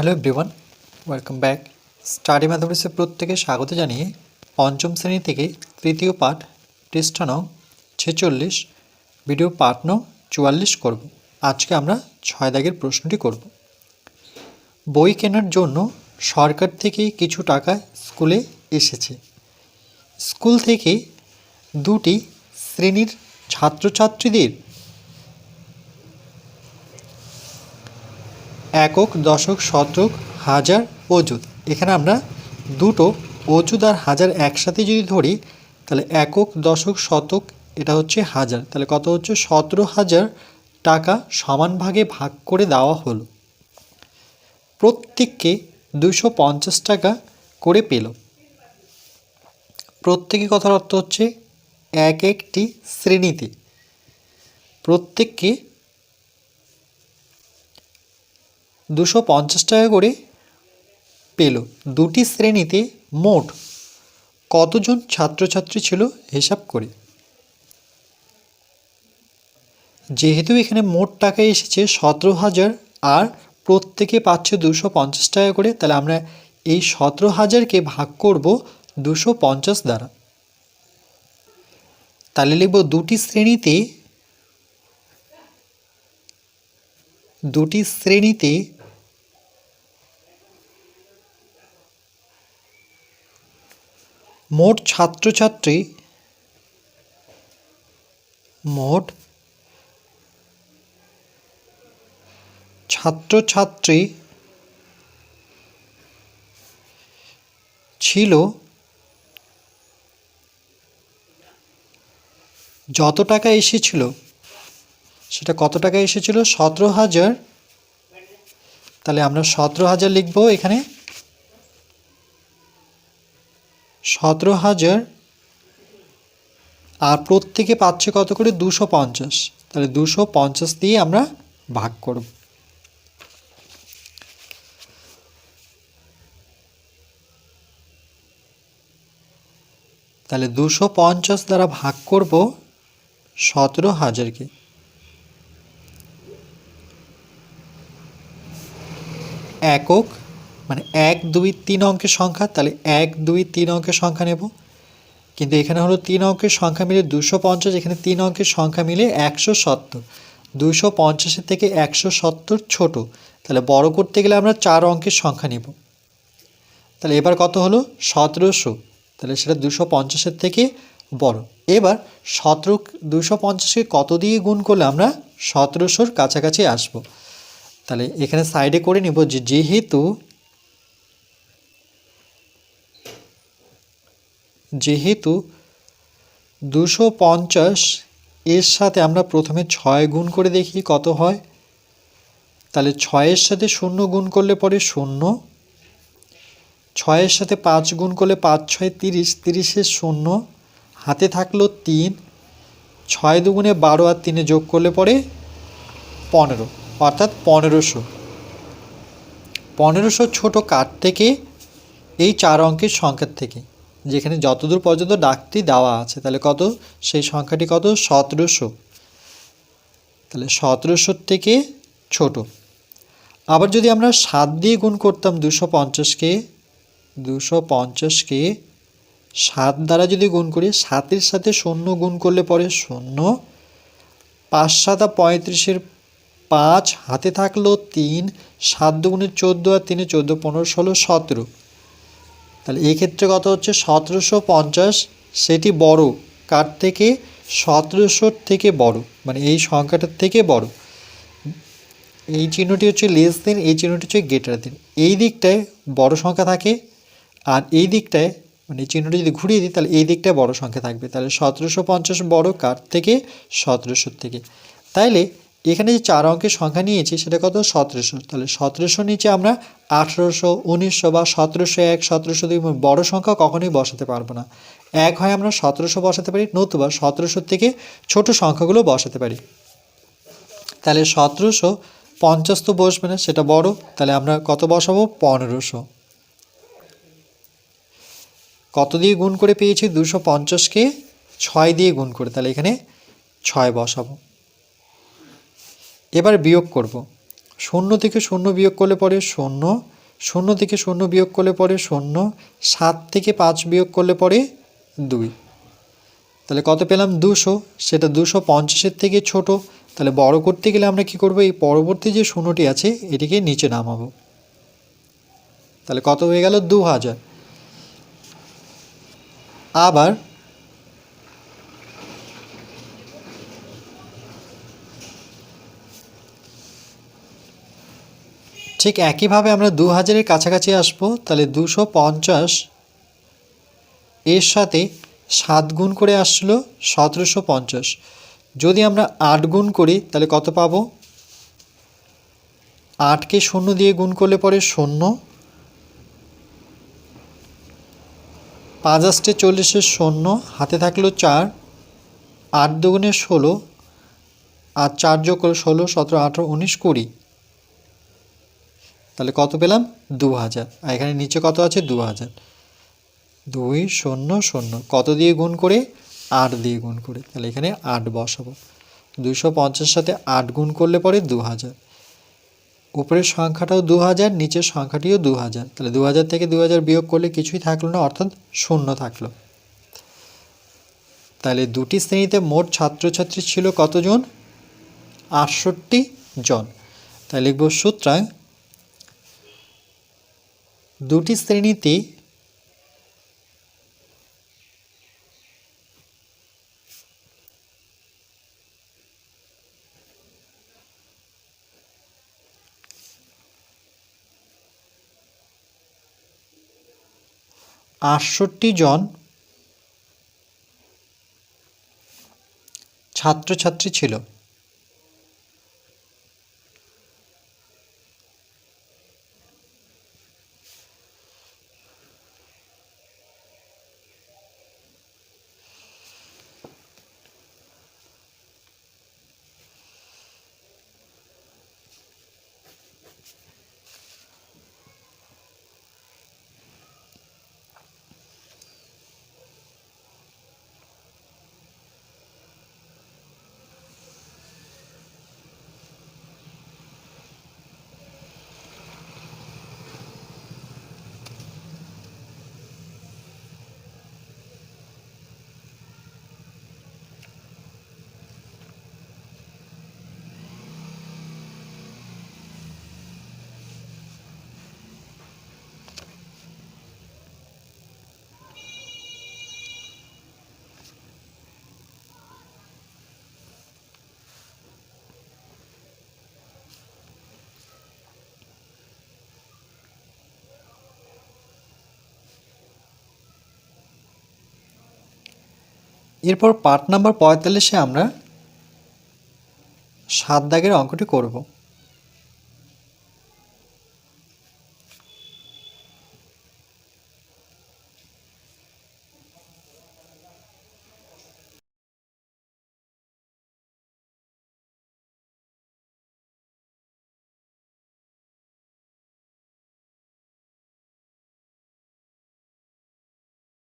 Hello everyone welcome back study ম্যাথমেটিক্সে প্রত্যেকে স্বাগত জানিয়ে পঞ্চম শ্রেণি থেকে তৃতীয় পাঠ টেস্ট নং ছেচল্লিশ ভিডিও পাঠ নং চুয়াল্লিশ করব। আজকে আমরা ছয় দাগের প্রশ্নটি করব। বই কেনার জন্য সরকার থেকে কিছু টাকা স্কুলে এসেছে। স্কুল থেকে দুটি শ্রেণির ছাত্রছাত্রীদের একক, দশক, শতক, হাজার, অযুত। এখানে আমরা দুটো অযুত আর হাজার একসাথে যদি ধরি, তাহলে একক, দশক, শতক, এটা হচ্ছে হাজার। তাহলে কত হচ্ছে? সতেরো হাজার টাকা সমান ভাগে ভাগ করে দেওয়া হলো। প্রত্যেককে দুশো পঞ্চাশ টাকা করে পেল। প্রত্যেকে কথার অর্থ হচ্ছে এক একটি শ্রেণীতে। প্রত্যেককে দুশো পঞ্চাশ টাকা করে পেল। দুটি শ্রেণীতে মোট কতজন ছাত্রছাত্রী ছিল হিসাব করে? যেহেতু এখানে মোট টাকা এসেছে সতেরো হাজার, আর প্রত্যেকে পাচ্ছে দুশো পঞ্চাশ টাকা করে, তাহলে আমরা এই সতেরো হাজারকে ভাগ করব দুশো পঞ্চাশ দ্বারা। তাহলে লিখব দুটি শ্রেণীতে দুটি শ্রেণীতে মোট ছাত্রছাত্রী মোট ছাত্রছাত্রী ছিল যত টাকা এসেছিল, সেটা কত টাকা এসেছিল? সতেরো হাজার। তাহলে আমরা সতেরো হাজার লিখব এখানে। সতেরো হাজার, আর প্রত্যেকে পাচ্ছে কত করে? দুশো পঞ্চাশ। তাহলে দুশো পঞ্চাশ দিয়ে আমরা ভাগ করব। তাহলে দুশো পঞ্চাশ দ্বারা ভাগ করব সতেরো হাজারকে। একক মানে এক, দুই, তিন অঙ্কের সংখ্যা, তাহলে এক, দুই, তিন অঙ্কের সংখ্যা নেব। কিন্তু এখানে হলো তিন অঙ্কের সংখ্যা মিলে দুশো পঞ্চাশ, এখানে তিন অঙ্কের সংখ্যা মিলে একশো সত্তর। দুশো পঞ্চাশের থেকে একশো সত্তর ছোটো। তাহলে বড় করতে গেলে আমরা চার অঙ্কের সংখ্যা নেব। তাহলে এবার কত হলো? সতেরোশো। তাহলে সেটা দুশো পঞ্চাশের থেকে বড়। এবার সতেরো, দুশো পঞ্চাশকে কত দিয়ে গুণ করলে আমরা সতেরোশোর কাছাকাছি আসব? তাহলে এখানে সাইডে করে নিব যে যেহেতু যেহেতু দুশো পঞ্চাশ এর সাথে আমরা প্রথমে ছয় গুণ করে দেখি কত হয়। তাহলে ছয়ের সাথে শূন্য গুণ করলে পরে শূন্য। ছয়ের সাথে পাঁচ গুণ করলে পাঁচ, ছয় তিরিশ তিরিশের শূন্য। হাতে থাকল তিন। ছয় দুগুণে বারো আর তিনে যোগ করলে পরে পনেরো, অর্থাৎ পনেরোশো। পনেরোশো ছোটো কাঠ থেকে এই চার অঙ্কের সংখ্যার থেকে। যেখানে যতদূর পর্যন্ত ডাকটি দেওয়া আছে, তাহলে কত? সেই সংখ্যাটি কত? সতেরোশো। তাহলে সতেরোশোর থেকে ছোট। আবার যদি আমরা সাত দিয়ে গুণ করতাম দুশো পঞ্চাশকে দুশো পঞ্চাশকে সাত দ্বারা যদি গুণ করি, সাতের সাথে শূন্য গুণ করলে পরে শূন্য। পাঁচ সাতা পঁয়ত্রিশের পাঁচ হাতে থাকল তিন, সাত দুগুণে চোদ্দ আর তিনে চোদ্দ, পনেরো, ষোলো, সতেরো। তাহলে এই ক্ষেত্রে কত হচ্ছে সতেরোশো পঞ্চাশ সেটি বড়। কার থেকে? সতেরোশোর থেকে বড়। মানে এই সংখ্যাটার থেকে বড়। এই চিহ্নটি হচ্ছে লেস দেন এই চিহ্নটি হচ্ছে গেটার দেন এই দিকটায় বড় সংখ্যা থাকে আর এই দিকটায় মানে চিহ্নটি যদি ঘুরিয়ে দিই, তাহলে এই দিকটায় বড় সংখ্যা থাকবে। তাহলে সতেরোশো পঞ্চাশ বড় কার থেকে? সতেরোশোর থেকে। তাইলে এখানে যে চার অঙ্কের সংখ্যা নিয়েছি, সেটা কত? সতেরোশো। তাহলে সতেরোশো নিচে আমরা আঠেরোশো উনিশশো বা সতেরোশো এক, সতেরোশো দুই বড় সংখ্যা কখনোই বসাতে পারব না। এক হয় আমরা সতেরোশো বসাতে পারি, নতুবা সতেরোশোর থেকে ছোট সংখ্যাগুলো বসাতে পারি। তাহলে সতেরোশো পঞ্চাশ তো বসবে না, সেটা বড়। তাহলে আমরা কত বসাবো? পনেরোশো। কত দিয়ে গুণ করে পেয়েছি? দুশো পঞ্চাশকে ছয় দিয়ে গুণ করে, তাহলে এখানে ছয় বসাবো। এবার বিয়োগ করব। শূন্য থেকে শূন্য বিয়োগ করলে পরে শূন্য শূন্য থেকে শূন্য বিয়োগ করলে পরে শূন্য, সাত থেকে পাঁচ বিয়োগ করলে পরে দুই। তাহলে কত পেলাম? দুশো। সেটা দুশো পঞ্চাশের থেকে ছোট। তাহলে বড় করতে গেলে আমরা কি করব? এই পরবর্তী যে শূন্যটি আছে, এটিকে নিচে নামাবো। তাহলে কত হয়ে গেল? দু হাজার আবার ঠিক একইভাবে আমরা দু হাজারের কাছাকাছি আসব, তাহলে দুশো পঞ্চাশ এর সাথে সাত গুণ করে আসলো সতেরোশো পঞ্চাশ। যদি আমরা আট গুণ করি, তাহলে কত পাবো? আটকে শূন্য দিয়ে গুণ করলে পরে শূন্য। পাঁচ আষ্টে চল্লিশের শূন্য, হাতে থাকল চার। আট দুগুণে ষোলো, আর চার যোগ ষোলো, সতেরো, আঠেরো, উনিশ, কুড়ি। তাহলে কত পেলাম? দু হাজার আর এখানে নিচে কত আছে? দু হাজার দুই শূন্য শূন্য। কত দিয়ে গুণ করে? আট দিয়ে গুণ করে। তাহলে এখানে আট বসাবো। দুশো পঞ্চাশ সাথে আট গুণ করলে পরে দু হাজার উপরের সংখ্যাটাও দু হাজার নিচের সংখ্যাটিও দু হাজার তাহলে দু হাজার থেকে দু হাজার বিয়োগ করলে কিছুই থাকল না, অর্থাৎ শূন্য থাকল। তাহলে দুটি শ্রেণীতে মোট ছাত্রছাত্রী ছিল কতজন? আটষট্টি জন। তাই লিখব সুতরাং দুটি শ্রেণীতে আটষট্টি জন ছাত্রছাত্রী ছিল। এরপর পার্ট নাম্বার পঁয়তাল্লিশে আমরা সাত দাগের অঙ্কটি করব।